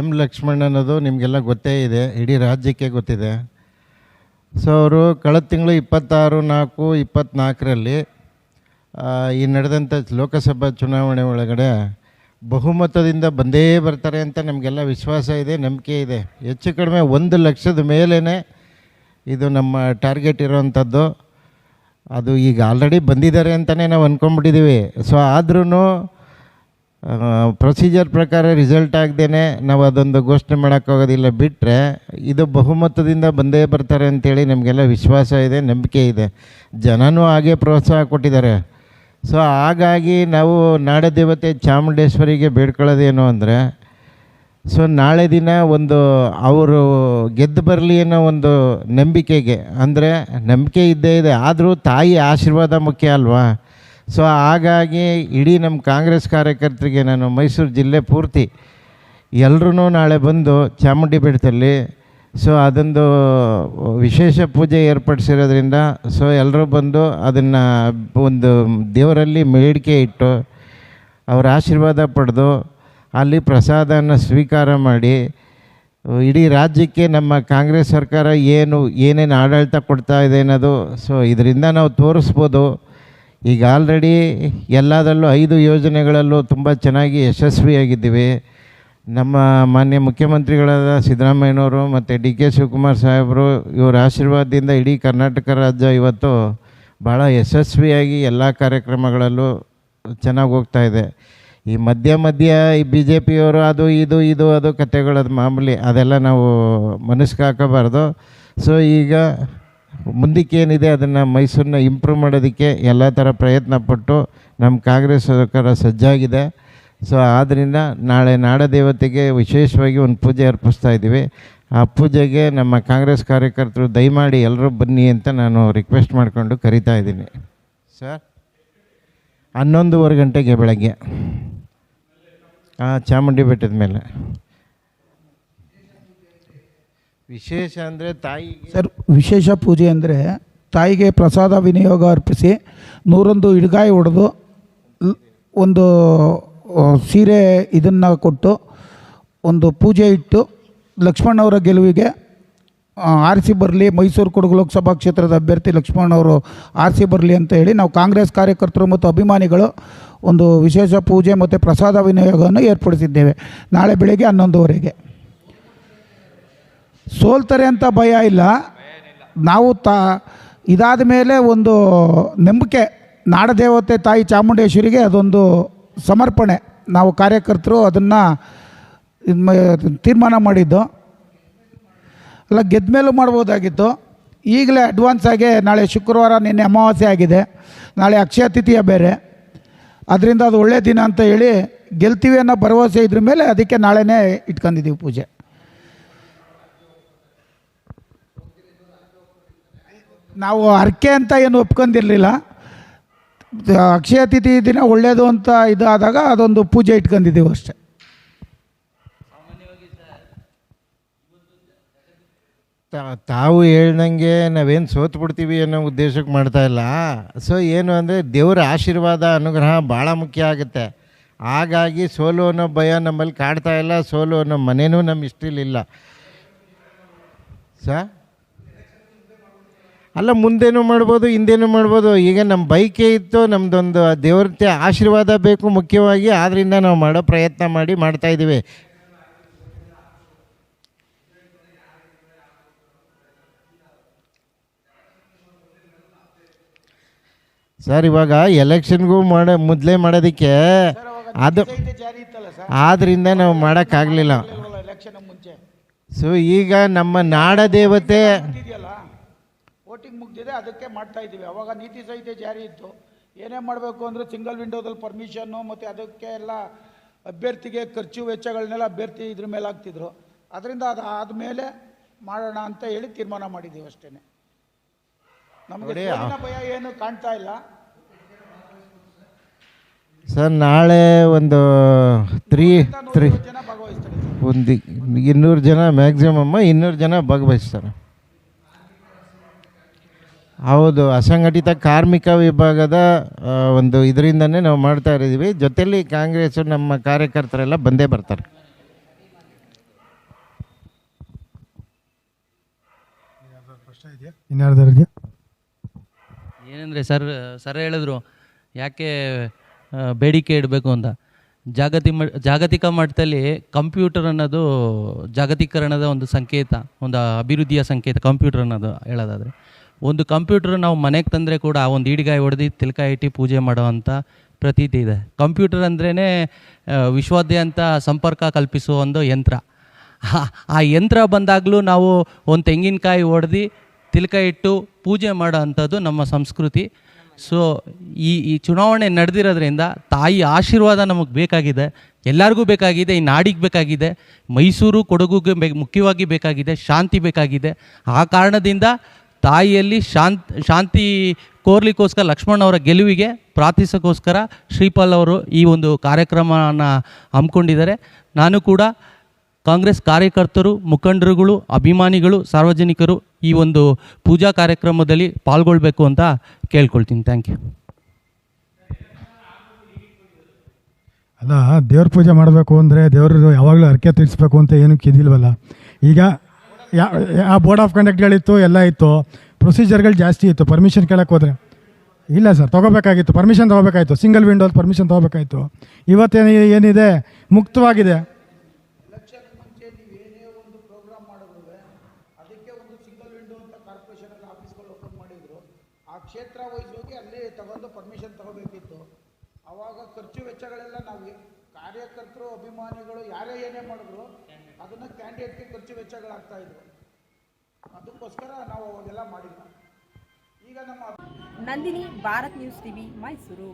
M Lakshman ಅನ್ನೋದು ನಿಮಗೆಲ್ಲ ಗೊತ್ತೇ ಇದೆ, ಇಡೀ ರಾಜ್ಯಕ್ಕೆ ಗೊತ್ತಿದೆ. ಸೊ ಅವರು ಕಳೆದ ತಿಂಗಳು ಇಪ್ಪತ್ತಾರು ನಾಲ್ಕು ಇಪ್ಪತ್ತ್ನಾಲ್ಕರಲ್ಲಿ ಈ ನಡೆದಂಥ ಲೋಕಸಭಾ ಚುನಾವಣೆ ಒಳಗಡೆ ಬಹುಮತದಿಂದ ಬಂದೇ ಬರ್ತಾರೆ ಅಂತ ನಮಗೆಲ್ಲ ವಿಶ್ವಾಸ ಇದೆ, ನಂಬಿಕೆ ಇದೆ. ಹೆಚ್ಚು ಕಡಿಮೆ ಒಂದು ಲಕ್ಷದ ಮೇಲೇ ಇದು ನಮ್ಮ ಟಾರ್ಗೆಟ್ ಇರೋವಂಥದ್ದು ಅದು ಈಗ ಆಲ್ರೆಡಿ ಬಂದಿದ್ದಾರೆ ಅಂತಲೇ ನಾವು ಅಂದ್ಕೊಂಡ್ಬಿಟ್ಟಿದ್ದೀವಿ ಸೊ ಆದ್ರೂ ಪ್ರೊಸೀಜರ್ ಪ್ರಕಾರ ರಿಸಲ್ಟ್ ಆಗದೇ ನಾವು ಅದೊಂದು ಘೋಷಣೆ ಮಾಡೋಕ್ಕಾಗೋದಿಲ್ಲ. ಬಿಟ್ಟರೆ ಇದು ಬಹುಮತದಿಂದ ಬಂದೇ ಬರ್ತಾರೆ ಅಂತೇಳಿ ನಮಗೆಲ್ಲ ವಿಶ್ವಾಸ ಇದೆ, ನಂಬಿಕೆ ಇದೆ. ಜನನೂ ಹಾಗೆ ಪ್ರೋತ್ಸಾಹ ಕೊಟ್ಟಿದ್ದಾರೆ. ಸೊ ಹಾಗಾಗಿ ನಾವು ನಾಡದೇವತೆ ಚಾಮುಂಡೇಶ್ವರಿಗೆ ಬೇಡ್ಕೊಳ್ಳೋದೇನು ಅಂದರೆ ಸೊ ನಾಳೆ ದಿನ ಒಂದು ಅವರು ಗೆದ್ದು ಬರಲಿ ಅನ್ನೋ ಒಂದು ನಂಬಿಕೆಗೆ, ಅಂದರೆ ನಂಬಿಕೆ ಇದ್ದೇ ಇದೆ, ಆದರೂ ತಾಯಿ ಆಶೀರ್ವಾದ ಮುಖ್ಯ ಅಲ್ವಾ? ಸೊ ಹಾಗಾಗಿ ಇಡೀ ನಮ್ಮ ಕಾಂಗ್ರೆಸ್ ಕಾರ್ಯಕರ್ತರಿಗೆ ನಾನು ಮೈಸೂರು ಜಿಲ್ಲೆ ಪೂರ್ತಿ ಎಲ್ಲರೂ ನಾಳೆ ಬಂದು ಚಾಮುಂಡಿ ಬೆಟ್ಟದಲ್ಲಿ, ಸೊ ಅದೊಂದು ವಿಶೇಷ ಪೂಜೆ ಏರ್ಪಡಿಸಿರೋದ್ರಿಂದ, ಸೊ ಎಲ್ಲರೂ ಬಂದು ಅದನ್ನು ಒಂದು ದೇವರಲ್ಲಿ ಬೇಡಿಕೆ ಇಟ್ಟು ಅವರ ಆಶೀರ್ವಾದ ಪಡೆದು ಅಲ್ಲಿ ಪ್ರಸಾದನ ಸ್ವೀಕಾರ ಮಾಡಿ, ಇಡೀ ರಾಜ್ಯಕ್ಕೆ ನಮ್ಮ ಕಾಂಗ್ರೆಸ್ ಸರ್ಕಾರ ಏನು, ಏನೇನು ಆಡಳಿತ ಕೊಡ್ತಾ ಇದೆ ಅನ್ನೋದು, ಸೊ ಇದರಿಂದ ನಾವು ತೋರಿಸ್ಬೋದು. ಈಗ ಆಲ್ರೆಡಿ ಎಲ್ಲದರಲ್ಲೂ ಐದು ಯೋಜನೆಗಳಲ್ಲೂ ತುಂಬ ಚೆನ್ನಾಗಿ ಯಶಸ್ವಿಯಾಗಿದ್ದೀವಿ. ನಮ್ಮ ಮಾನ್ಯ ಮುಖ್ಯಮಂತ್ರಿಗಳಾದ ಸಿದ್ದರಾಮಯ್ಯನವರು ಮತ್ತು ಡಿ ಕೆ ಶಿವಕುಮಾರ್ ಸಾಹೇಬರು ಇವರ ಆಶೀರ್ವಾದದಿಂದ ಇಡೀ ಕರ್ನಾಟಕ ರಾಜ್ಯ ಇವತ್ತು ಭಾಳ ಯಶಸ್ವಿಯಾಗಿ ಎಲ್ಲ ಕಾರ್ಯಕ್ರಮಗಳಲ್ಲೂ ಚೆನ್ನಾಗಿ ಹೋಗ್ತಾ ಇದೆ. ಈ ಮಧ್ಯ ಮಧ್ಯ ಈ ಬಿ ಜೆ ಪಿಯವರು ಅದು ಇದು ಇದು ಅದು ಕತೆಗಳದು ಮಾಮೂಲಿ ಅದೆಲ್ಲ ನಾವು ಮನಸ್ಸಿಗೆ ಹಾಕಬಾರ್ದು. ಸೊ ಈಗ ಮುಂದಕ್ಕೇನಿದೆ ಅದನ್ನು ಮೈಸೂರನ್ನ ಇಂಪ್ರೂವ್ ಮಾಡೋದಕ್ಕೆ ಎಲ್ಲ ಥರ ಪ್ರಯತ್ನ ಪಟ್ಟು ನಮ್ಮ ಕಾಂಗ್ರೆಸ್ ಸರ್ಕಾರ ಸಜ್ಜಾಗಿದೆ. ಸೊ ಆದ್ದರಿಂದ ನಾಳೆ ನಾಡದೇವತೆಗೆ ವಿಶೇಷವಾಗಿ ಒಂದು ಪೂಜೆ ಅರ್ಪಿಸ್ತಾ ಇದ್ದೀವಿ. ಆ ಪೂಜೆಗೆ ನಮ್ಮ ಕಾಂಗ್ರೆಸ್ ಕಾರ್ಯಕರ್ತರು ದಯಮಾಡಿ ಎಲ್ಲರೂ ಬನ್ನಿ ಅಂತ ನಾನು ರಿಕ್ವೆಸ್ಟ್ ಮಾಡಿಕೊಂಡು ಕರಿತಾ ಇದ್ದೀನಿ. ಸರ್ ಹನ್ನೊಂದುವರೆ ಗಂಟೆಗೆ ಬೆಳಗ್ಗೆ. ಚಾಮುಂಡಿ ಬೆಟ್ಟದ ಮೇಲೆ. ವಿಶೇಷ ಅಂದರೆ ತಾಯಿ ಸರ್, ವಿಶೇಷ ಪೂಜೆ ಅಂದರೆ ತಾಯಿಗೆ ಪ್ರಸಾದ ವಿನಿಯೋಗ ಅರ್ಪಿಸಿ ನೂರೊಂದು ಹಿಡ್ಗಾಯಿ ಹೊಡೆದು ಒಂದು ಸೀರೆ ಇದನ್ನು ಕೊಟ್ಟು ಒಂದು ಪೂಜೆ ಇಟ್ಟು ಲಕ್ಷ್ಮಣ್ಣವರ ಗೆಲುವಿಗೆ ಆರಿಸಿ ಬರಲಿ, ಮೈಸೂರು ಕೊಡಗು ಲೋಕಸಭಾ ಕ್ಷೇತ್ರದ ಅಭ್ಯರ್ಥಿ ಲಕ್ಷ್ಮಣ್ಣವರು ಆರಿಸಿ ಬರಲಿ ಅಂತ ಹೇಳಿ ನಾವು ಕಾಂಗ್ರೆಸ್ ಕಾರ್ಯಕರ್ತರು ಮತ್ತು ಅಭಿಮಾನಿಗಳು ಒಂದು ವಿಶೇಷ ಪೂಜೆ ಮತ್ತು ಪ್ರಸಾದ ವಿನಿಯೋಗವನ್ನು ಏರ್ಪಡಿಸಿದ್ದೇವೆ. ನಾಳೆ ಬೆಳಗ್ಗೆ ಹನ್ನೊಂದುವರೆಗೆ. ಸೋಲ್ತಾರೆ ಅಂತ ಭಯ ಇಲ್ಲ. ನಾವು ತಾ, ಇದಾದ ಮೇಲೆ ಒಂದು ನಂಬಿಕೆ, ನಾಡದೇವತೆ ತಾಯಿ ಚಾಮುಂಡೇಶ್ವರಿಗೆ ಅದೊಂದು ಸಮರ್ಪಣೆ. ನಾವು ಕಾರ್ಯಕರ್ತರು ಅದನ್ನು ತೀರ್ಮಾನ ಮಾಡಿದ್ದು. ಅಲ್ಲ, ಗೆದ್ದ ಮೇಲೂ ಮಾಡ್ಬೋದಾಗಿತ್ತು. ಈಗಲೇ ಅಡ್ವಾನ್ಸ್ ಆಗಿ ನಾಳೆ ಶುಕ್ರವಾರ ನಿನ್ನೆ ಅಮಾವಾಸ್ಯೆ ಆಗಿದೆ. ನಾಳೆ ಅಕ್ಷಯ ತಿಥಿಯ ಬೇರೆ. ಅದರಿಂದ ಅದು ಒಳ್ಳೆಯ ದಿನ ಅಂತ ಹೇಳಿ ಗೆಲ್ತೀವಿ ಅನ್ನೋ ಭರವಸೆ ಇದ್ರ ಮೇಲೆ ಅದಕ್ಕೆ ನಾಳೆನೇ ಇಟ್ಕೊಂಡಿದ್ದೀವಿ ಪೂಜೆ. ನಾವು ಹರಕೆ ಅಂತ ಏನು ಒಪ್ಕೊಂಡಿರಲಿಲ್ಲ. ಅಕ್ಷಯ ತಿಥಿ ದಿನ ಒಳ್ಳೆಯದು ಅಂತ ಇದಾದಾಗ ಅದೊಂದು ಪೂಜೆ ಇಟ್ಕೊಂಡಿದ್ದೀವಿ ಅಷ್ಟೆ. ತಾವು ಹೇಳ್ದಂಗೆ ನಾವೇನು ಸೋತು ಬಿಡ್ತೀವಿ ಅನ್ನೋ ಉದ್ದೇಶಕ್ಕೆ ಮಾಡ್ತಾ ಇಲ್ಲ. ಸೊ ಏನು ಅಂದರೆ ದೇವರ ಆಶೀರ್ವಾದ, ಅನುಗ್ರಹ ಭಾಳ ಮುಖ್ಯ ಆಗುತ್ತೆ. ಹಾಗಾಗಿ ಸೋಲು ಅನ್ನೋ ಭಯ ನಮ್ಮಲ್ಲಿ ಕಾಡ್ತಾ ಇಲ್ಲ, ಸೋಲು ಅನ್ನೋ ಮನೆಯೂ ನಮ್ಮ ಇಷ್ಟಿಲಿಲ್ಲ ಸ? ಅಲ್ಲ ಮುಂದೇನು ಮಾಡ್ಬೋದು ಹಿಂದೇನು ಮಾಡ್ಬೋದು. ಈಗ ನಮ್ಮ ಬೈಕೇ ಇತ್ತು ನಮ್ಮದೊಂದು ದೇವ್ರತೆ ಆಶೀರ್ವಾದ ಬೇಕು ಮುಖ್ಯವಾಗಿ. ಆದ್ದರಿಂದ ನಾವು ಮಾಡೋ ಪ್ರಯತ್ನ ಮಾಡಿ ಮಾಡ್ತಾ ಇದ್ದೀವಿ. ಸರ್ ಇವಾಗ ಎಲೆಕ್ಷನ್ಗೂ ಮಾಡೋ ಮೊದಲೇ ಮಾಡೋದಕ್ಕೆ ಅದು ಆದ್ದರಿಂದ ನಾವು ಮಾಡೋಕ್ಕಾಗಲಿಲ್ಲ. ಸೊ ಈಗ ನಮ್ಮ ನಾಡ ದೇವತೆ ವೋಟಿಂಗ್ ಮುಗ್ದಿದೆ ಅದಕ್ಕೆ ಮಾಡ್ತಾ ಇದ್ದೀವಿ. ಅವಾಗ ನೀತಿ ಸಂಹಿತೆ ಜಾರಿ ಇತ್ತು. ಏನೇ ಮಾಡಬೇಕು ಅಂದರೆ ಸಿಂಗಲ್ ವಿಂಡೋದಲ್ಲಿ ಪರ್ಮಿಷನ್ನು ಮತ್ತು ಅದಕ್ಕೆ ಎಲ್ಲ ಅಭ್ಯರ್ಥಿಗೆ ಖರ್ಚು ವೆಚ್ಚಗಳನ್ನೆಲ್ಲ ಅಭ್ಯರ್ಥಿ ಇದ್ರ ಮೇಲೆ ಹಾಕ್ತಿದ್ರು. ಅದರಿಂದ ಅದು ಆದಮೇಲೆ ಮಾಡೋಣ ಅಂತ ಹೇಳಿ ತೀರ್ಮಾನ ಮಾಡಿದ್ದೀವಿ ಅಷ್ಟೇ ನಮಗೆ ಭಯ ಏನು ಕಾಣ್ತಾ ಇಲ್ಲ. ಸರ್ ನಾಳೆ ಒಂದು ತ್ರೀ ತ್ರೀ ನೂರೈವತ್ತು ಜನ ಭಾಗವಹಿಸ್ತಾರೆ ಒಂದು ಇನ್ನೂರು ಜನ ಮ್ಯಾಕ್ಸಿಮಮ್ಮ ಇನ್ನೂರು ಜನ ಭಾಗವಹಿಸ್ತಾರೆ. ಹೌದು ಅಸಂಘಟಿತ ಕಾರ್ಮಿಕ ವಿಭಾಗದ ಒಂದು ಇದರಿಂದನೇ ನಾವು ಮಾಡ್ತಾ ಇದ್ದೀವಿ. ಜೊತೆಯಲ್ಲಿ ಕಾಂಗ್ರೆಸ್ ನಮ್ಮ ಕಾರ್ಯಕರ್ತರೆಲ್ಲ ಬಂದೇ ಬರ್ತಾರೆ. ಏನಂದರೆ ಸರ್ ಸರ್ ಹೇಳಿದ್ರು ಯಾಕೆ ಬೇಡಿಕೆ ಇಡಬೇಕು ಅಂತ. ಜಾಗತಿ ಜಾಗತಿಕ ಮಟ್ಟದಲ್ಲಿ ಕಂಪ್ಯೂಟರ್ ಅನ್ನೋದು ಜಾಗತೀಕರಣದ ಒಂದು ಸಂಕೇತ ಒಂದು ಅಭಿವೃದ್ಧಿಯ ಸಂಕೇತ ಕಂಪ್ಯೂಟರ್ ಅನ್ನೋದು ಹೇಳೋದಾದರೆ. ಒಂದು ಕಂಪ್ಯೂಟರ್ ನಾವು ಮನೆಗೆ ತಂದರೆ ಕೂಡ ಒಂದು ಈಡಿಗಾಯಿ ಹೊಡೆದು ತಿಲ್ಕಾಯಿ ಇಟ್ಟು ಪೂಜೆ ಮಾಡೋವಂಥ ಪ್ರತೀತಿ ಇದೆ. ಕಂಪ್ಯೂಟರ್ ಅಂದ್ರೇ ವಿಶ್ವಾದ್ಯಂತ ಸಂಪರ್ಕ ಕಲ್ಪಿಸುವ ಒಂದು ಯಂತ್ರ ಆ- ಯಂತ್ರ ಬಂದಾಗಲೂ ನಾವು ಒಂದು ತೆಂಗಿನಕಾಯಿ ಹೊಡೆದು ತಿಲಕ ಇಟ್ಟು ಪೂಜೆ ಮಾಡೋ ಅಂಥದ್ದು ನಮ್ಮ ಸಂಸ್ಕೃತಿ. ಸೊ, ಈ ಈ ಚುನಾವಣೆ ನಡೆದಿರೋದ್ರಿಂದ ತಾಯಿ ಆಶೀರ್ವಾದ ನಮಗೆ ಬೇಕಾಗಿದೆ. ಎಲ್ಲರಿಗೂ ಬೇಕಾಗಿದೆ, ಈ ನಾಡಿಗೆ ಬೇಕಾಗಿದೆ. ಮೈಸೂರು ಕೊಡಗುಗೆ ಮುಖ್ಯವಾಗಿ ಬೇಕಾಗಿದೆ, ಶಾಂತಿ ಬೇಕಾಗಿದೆ. ಆ ಕಾರಣದಿಂದ ತಾಯಿಯಲ್ಲಿ ಶಾಂತ್, ಶಾಂತಿ ಕೋರ್ಲಿಕ್ಕೋಸ್ಕರ ಲಕ್ಷ್ಮಣ್ ಅವರ ಗೆಲುವಿಗೆ ಪ್ರಾರ್ಥಿಸೋಕ್ಕೋಸ್ಕರ ಶ್ರೀಪಾಲ್ ಅವರು ಈ ಒಂದು ಕಾರ್ಯಕ್ರಮವನ್ನು ಹಮ್ಮಿಕೊಂಡಿದ್ದಾರೆ. ನಾನು ಕೂಡ ಕಾಂಗ್ರೆಸ್ ಕಾರ್ಯಕರ್ತರು, ಮುಖಂಡರುಗಳು, ಅಭಿಮಾನಿಗಳು, ಸಾರ್ವಜನಿಕರು ಈ ಒಂದು ಪೂಜಾ ಕಾರ್ಯಕ್ರಮದಲ್ಲಿ ಪಾಲ್ಗೊಳ್ಬೇಕು ಅಂತ ಕೇಳ್ಕೊಳ್ತೀನಿ. Thank you. ಅಲ್ಲ, ದೇವ್ರ ಪೂಜೆ ಮಾಡಬೇಕು ಅಂದರೆ ದೇವರು ಯಾವಾಗಲೂ ಹರಕೆ ತೀರಿಸ್ಬೇಕು ಅಂತ ಏನಕ್ಕೆ ಇದಿಲ್ವಲ್ಲ ಈಗ ಯಾ ಆ ಬೋರ್ಡ್ ಆಫ್ ಕಂಡಕ್ಟ್ಗಳಿತ್ತು ಎಲ್ಲ ಇತ್ತು. ಪ್ರೊಸೀಜರ್ಗಳು ಜಾಸ್ತಿ ಇತ್ತು. ಪರ್ಮಿಷನ್ ಕೇಳಕ್ಕೆ ಹೋದರೆ. ಇಲ್ಲ ಸರ್, ತೊಗೋಬೇಕಾಗಿತ್ತು. ಪರ್ಮಿಷನ್ ತೊಗೋಬೇಕಾಯಿತು. ಸಿಂಗಲ್ ವಿಂಡೋಲ್ ಪರ್ಮಿಷನ್ ತೊಗೋಬೇಕಾಯಿತು. ಇವತ್ತೇನು ಏನಿದೆ? ಮುಕ್ತವಾಗಿದೆ. ಕ್ಷೇತ್ರ ವೈಸ್ ಅಲ್ಲಿ ತಗೊಂಡು ಪರ್ಮಿಷನ್ ತಗೋಬೇಕಿತ್ತು. ಅವಾಗ ಖರ್ಚು ವೆಚ್ಚಗಳೆಲ್ಲ ನಾವು ಕಾರ್ಯಕರ್ತರು, ಅಭಿಮಾನಿಗಳು ಯಾರೇ ಏನೇ ಮಾಡಿದ್ರು ಅದನ್ನು ಕ್ಯಾಂಡಿಡೇಟ್ಗೆ ಖರ್ಚು ವೆಚ್ಚಗಳಾಗ್ತಾ ಇದ್ರು. ಅದಕ್ಕೋಸ್ಕರ ನಾವು ಅವಾಗೆಲ್ಲ ಮಾಡಿಲ್ಲ ಈಗ ನಮ್ಮ ನಂದಿನಿ, ಭಾರತ್ ನ್ಯೂಸ್ ಟಿವಿ, ಮೈಸೂರು.